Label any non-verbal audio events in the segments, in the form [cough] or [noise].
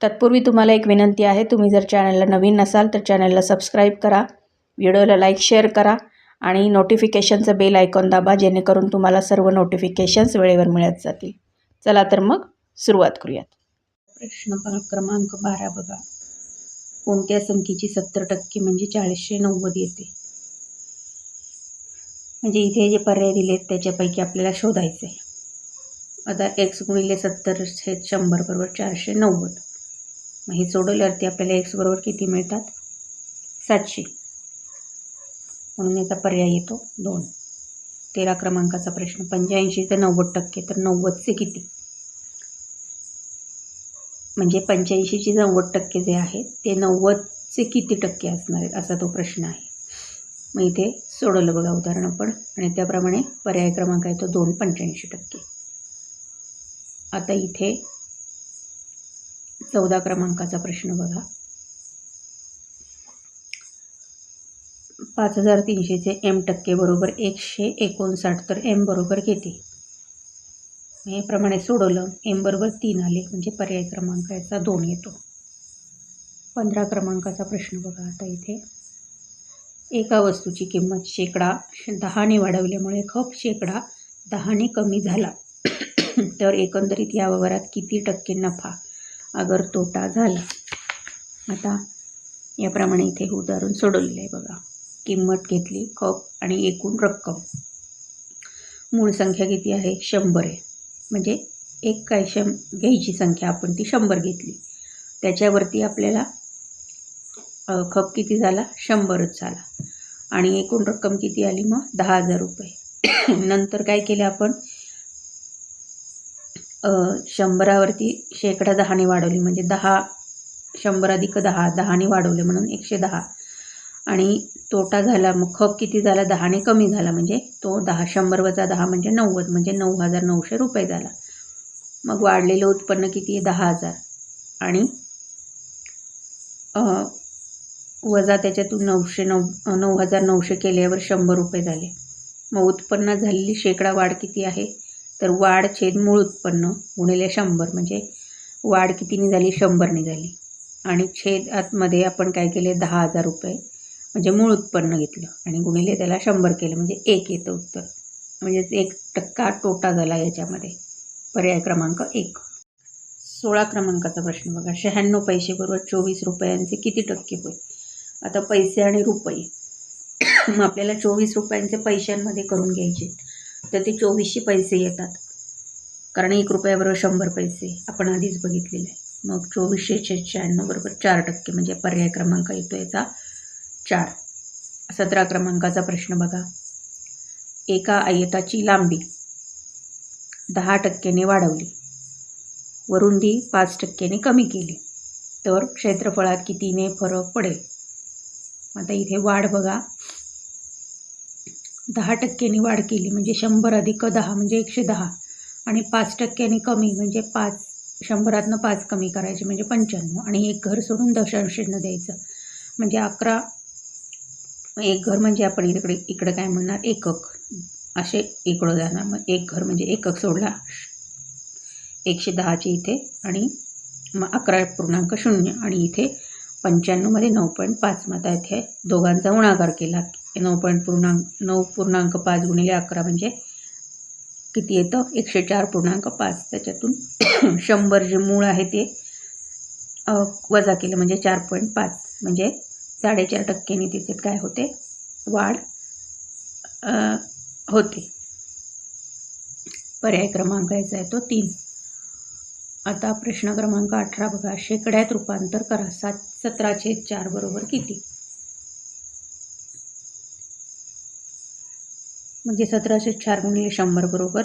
तत्पूर्वी तुम्हाला एक विनंती आहे तुम्ही जर चॅनलला नवीन नसाल तर चॅनलला सबस्क्राईब करा व्हिडिओला लाईक शेअर करा आणि नोटिफिकेशनचं बेल आयकॉन दाबा जेणेकरून तुम्हाला सर्व नोटिफिकेशन्स वेळेवर मिळत जातील. चला तर मग सुरुवात करूयात. प्रश्न क्रमांक बारा बघा. कोणत्या संख्येची सत्तर टक्के म्हणजे चाळीसशे नव्वद येते? म्हणजे इथे जे पर्याय दिले आहेत त्याच्यापैकी आपल्याला शोधायचं आहे आता एक्स गुणिले सत्तर हे शंभर बरोबर चारशे नव्वद. मग हे सोडवल्यावरती आपल्याला एक्स बरोबर किती मिळतात? सातशे. म्हणून याचा पर्याय येतो दोन. तेरा क्रमांकाचा प्रश्न. पंच्याऐंशी ते नव्वद टक्के. तर नव्वदचे किती? म्हणजे पंच्याऐंशीचे नव्वद टक्के जे आहेत ते नव्वदचे किती टक्के असणार आहेत? असा तो प्रश्न आहे. मग इथे सोडवलं बघा उदाहरण आपण. आणि त्याप्रमाणे पर्याय क्रमांक आहे तो दोन पंच्याऐंशी टक्के. आता इथे चौदा क्रमांकाचा प्रश्न बघा. पाच हजार तीनशेचे एम टक्के बरोबर एकशे एकोणसाठ तर एम बरोबर किती? हे प्रमाणे सोडवलं एम बरोबर तीन आले म्हणजे पर्याय क्रमांक याचा दोन येतो. पंधरा क्रमांकाचा प्रश्न बघा आता इथे. एका वस्तूची किंमत शेकडा दहाने वाढवल्यामुळे खप शेकडा दहाने कमी झाला. तर एकंदरीत या व्यवहारात किती टक्के नफा? अगर तोटा झाला. आता याप्रमाणे इथे उदाहरण सोडवलेलं आहे बघा. किंमत घेतली खप आणि एकूण रक्कम. मूळ संख्या किती आहे? शंभर आहे. म्हणजे एक काय शं घ्यायची संख्या आपण ती शंभर घेतली. त्याच्यावरती आपल्याला खप किती झाला? शंभरच झाला. आणि एकूण रक्कम किती आली मग? दहा हजार रुपये. [coughs] नंतर काय केलं आपण? शंभरावरती शेकडा दहाने वाढवली. म्हणजे दहा शंभर अधिक दहा दहाने वाढवले म्हणून एकशे दहा. आणि तोटा झाला मग खप किती झाला? दहाने कमी झाला. म्हणजे तो दहा शंभर वजा दहा म्हणजे नव्वद. म्हणजे नऊ हजार नऊशे रुपये झाला. मग वाढलेलं उत्पन्न किती? आहे दहा हजार. आणि वजा त्याच्यातून नऊशे नऊ नऊ हजार नऊशे केल्यावर शंभर रुपये झाले. मग उत्पन्न झालेली शेकडा वाढ किती आहे? तर वाढ छेद मूळ उत्पन्न गुणिले शंभर म्हणजे वाढ कितीने झाली शंभरने झाली आणि छेद आतमध्ये आपण काय केले? दहा हजार रुपये म्हणजे मूळ उत्पन्न घेतलं. आणि गुणिले त्याला शंभर केलं म्हणजे एक येतं उत्तर. म्हणजे एक टक्का तोटा झाला याच्यामध्ये. पर्याय क्रमांक एक. सोळा क्रमांकाचा प्रश्न बघा. शहाण्णव पैसे बरोबर चोवीस रुपयांचे किती टक्के होईल? आता पैसे आणि रुपये. [coughs] मग आपल्याला चोवीस रुपयांचे पैशांमध्ये करून घ्यायचे. तर ते चोवीसशे पैसे येतात. कारण एक रुपयाबरोबर शंभर पैसे आपण आधीच बघितलेले आहे मग चोवीसशे शहाण्णव बरोबर चार टक्के म्हणजे पर्याय क्रमांक येतो याचा चार. सतरा क्रमांकाचा प्रश्न बघा. एका आयताची लांबी दहा टक्क्याने वाढवली. वरून ती पाच टक्क्याने कमी केली. तर क्षेत्रफळात कितीने फरक पडेल? आता इथे वाढ बघा. दहा टक्क्यांनी वाढ केली म्हणजे शंभर अधिक दहा म्हणजे एकशे दहा. आणि पाच टक्क्यांनी कमी म्हणजे पाच शंभरातनं पाच कमी करायचे म्हणजे पंच्याण्णव. आणि एक घर सोडून दशांशीनं द्यायचं. म्हणजे अकरा एक घर म्हणजे आपण इकडे इकडं काय म्हणणार? एकक. असे इकडं जाणार. मग एक घर म्हणजे एकक सोडला. एकशे दहाचे इथे आणि मग अकरा पूर्णांक शून्य. आणि इथे पंच्याण्णवमध्ये नऊ पॉईंट पाच मग आता इथे दोघांचा गुणाकार केला. नऊ पॉईंट पूर्णांक नऊ पूर्णांक पाच गुणिले अकरा म्हणजे किती येतं? एकशे चार पूर्णांक पाच. त्याच्यातून [clears throat] शंभर जे मूळ आहे ते वजा केलं म्हणजे चार पॉईंट पाच. म्हणजे साडेचार टक्क्यांनी तिथे काय होते? वाढ होते. पर्याय क्रमांक यायचा आहे तो तीन. आता प्रश्न क्रमांक अठरा बघा. शेकड्यात रूपांतर करा. सात सतराशे चार बरोबर किती? म्हणजे सतराशे चार गुणिले शंभर बरोबर.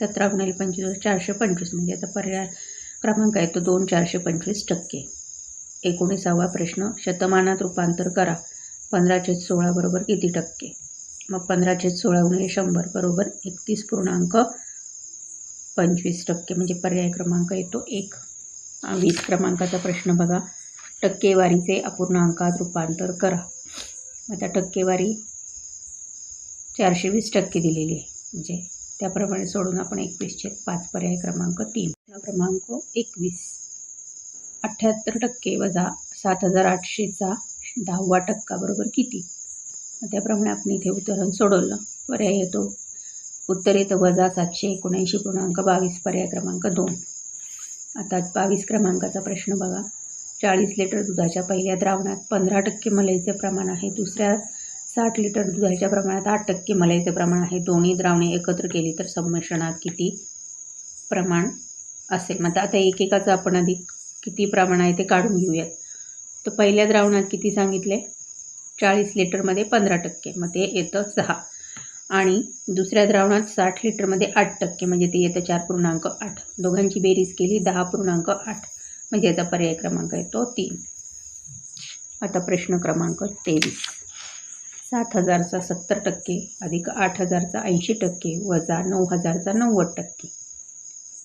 सतरा गुणिले पंचवीस चारशे पंचवीस. म्हणजे आता पर्याय क्रमांक आहे तो दोन चारशे पंचवीस टक्के. एकोणीसावा प्रश्न. शतमानात रूपांतर करा. पंधरा छेद सोळा बरोबर किती टक्के? मग पंधरा छेद सोळा गुणिले शंभर बरोबर एकतीस पूर्णांक पंचवीस टक्के म्हणजे पर्याय क्रमांक येतो एक. वीस क्रमांकाचा प्रश्न बघा. टक्केवारीचे अपूर्णांकात रूपांतर करा. मग त्या टक्केवारी चारशे वीस टक्के दिलेली आहे. म्हणजे त्याप्रमाणे सोडून आपण एकवीसचे पाच पर्याय क्रमांक तीन. क्रमांक एकवीस. अठ्ठ्याहत्तर टक्के वजा सात हजार आठशेचा दहावा टक्का बरोबर किती? त्याप्रमाणे आपण इथे उदाहरण सोडवलं. पर्याय येतो. उत्तरेत वजा सातशे एकोणऐंशी पूर्णांक बावीस पर्याय क्रमांक दोन. आता बावीस क्रमांकाचा प्रश्न बघा. चाळीस लिटर दुधाच्या पहिल्या द्रावणात पंधरा टक्के मलईचे प्रमाण आहे. दुसऱ्या साठ लिटर दुधाच्या प्रमाणात आठ टक्के मलईचे प्रमाण आहे. दोन्ही द्रावणे एकत्र केली तर संमिश्रणात किती प्रमाण असेल? मग आता एकेकाचं आपण आधी किती प्रमाण आहे ते काढून घेऊयात. तर पहिल्या द्रावणात किती सांगितले? चाळीस लिटरमध्ये पंधरा टक्के. मग ते येतं सहा. आणि दुसऱ्या द्रावणात साठ लिटरमध्ये आठ टक्के म्हणजे ते येतं चार पूर्णांक आठ. दोघांची बेरीज केली दहा पूर्णांक आठ. म्हणजे याचा पर्याय क्रमांक येतो तीन. आता प्रश्न क्रमांक तेवीस. सात हजारचा सत्तर टक्के अधिक आठ हजारचा ऐंशी टक्के वजा नऊ हजारचा नव्वद टक्के.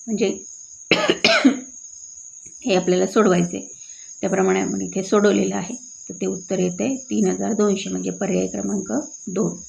म्हणजे [coughs] हे आपल्याला सोडवायचे त्याप्रमाणे आपण इथे सोडवलेलं आहे. तर ते उत्तर येते तीन हजार दोनशे म्हणजे पर्याय क्रमांक दोन.